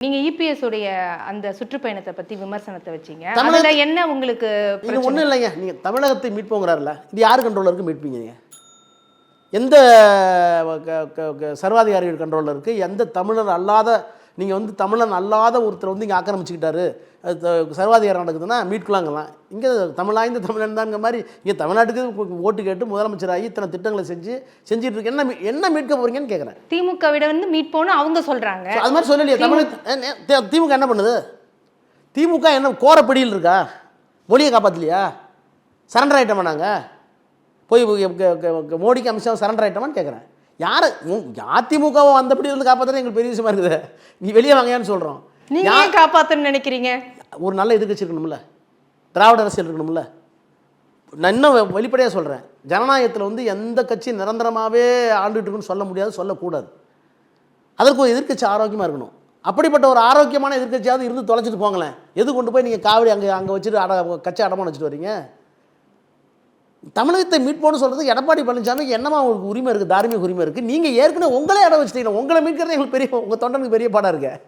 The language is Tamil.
நீங்க இபிஎஸ் உடைய அந்த சுற்றுப்பயணத்தை பத்தி விமர்சனத்தை வச்சீங்க. அதுல என்ன உங்களுக்கு இது? ஒன்றும் இல்லைங்க. நீங்கள் தமிழகத்தை மீட்போங்கிறாருல இது யார் கண்ட்ரோலில் இருக்கு? மீட்பீங்க எந்த சர்வாதிகாரிகள் கண்ட்ரோலில் இருக்குது எந்த தமிழர் அல்லாத நீங்கள் வந்து தமிழன் அல்லாத ஒருத்தர் வந்து இங்கே ஆக்கிரமிச்சுக்கிட்டாரு. சர்வாதிகாரம் நடக்குதுன்னா மீட்கலாங்கலாம் இங்கே தமிழாய்ந்த தமிழன் தாங்க மாதிரி இங்கே தமிழ்நாட்டுக்கு ஓட்டு கேட்டு முதலமைச்சராகி இத்தனை திட்டங்களை செஞ்சு செஞ்சுட்டு இருக்கு என்ன என்ன மீட்க போறீங்கன்னு கேட்குறேன் திமுக விட வந்து மீட்போன்னு அவங்க சொல்றாங்க. அது மாதிரி சொல்லலையே தமிழ் திமுக என்ன பண்ணுது? திமுக என்ன கோரப்பிடியில் இருக்கா? மொழியை காப்பாற்றலையா சரண்டர் ஆகிட்டோமா நாங்கள் போய் மோடிக்கு அமித்ஷா சரண்டர் ஆகிட்டோமான்னு கேட்குறேன் யார்? அதிமுகவும் அந்தபடி இருந்து காப்பாற்றுறது எங்களுக்கு பெரிய விஷயமா இருக்குது. நீ வெளியே வாங்கன்னு சொல்கிறோம் நீங்க ஏன் காப்பாத்தணும்னு நினைக்கிறீங்க? ஒரு நல்ல எதிர்க்கட்சி இருக்கணும்ல. திராவிட அரசியல் இருக்கணும்ல. நான் இன்னும் வெளிப்படையாக சொல்கிறேன் ஜனநாயகத்தில் வந்து எந்த கட்சி நிரந்தரமாகவே ஆண்டுகிட்டு இருக்குன்னு சொல்ல முடியாது சொல்லக்கூடாது. அதற்கு ஒரு எதிர்க்கட்சி ஆரோக்கியமாக இருக்கணும். அப்படிப்பட்ட ஒரு ஆரோக்கியமான எதிர்க்கட்சியாவது இருந்து தொலைச்சிட்டு போங்களேன். எது கொண்டு போய் நீங்கள் காவடி அங்கே அங்கே வச்சுட்டு அட கட்சி அடமான வச்சுட்டு வரீங்க? தமிழகத்தை மீட்போன்னு சொல்கிறது எடப்பாடி பழனிசாமிக்கு என்னமா உங்களுக்கு உரிமை இருக்குது தார்மீக உரிமை இருக்குது நீங்கள் ஏற்கனவே உங்களே இடம் வச்சுட்டீங்க. உங்களை மீட்கிறது எங்களுக்கு பெரிய உங்கள் தொண்டனுக்கு பெரிய பாடம் இருக்குது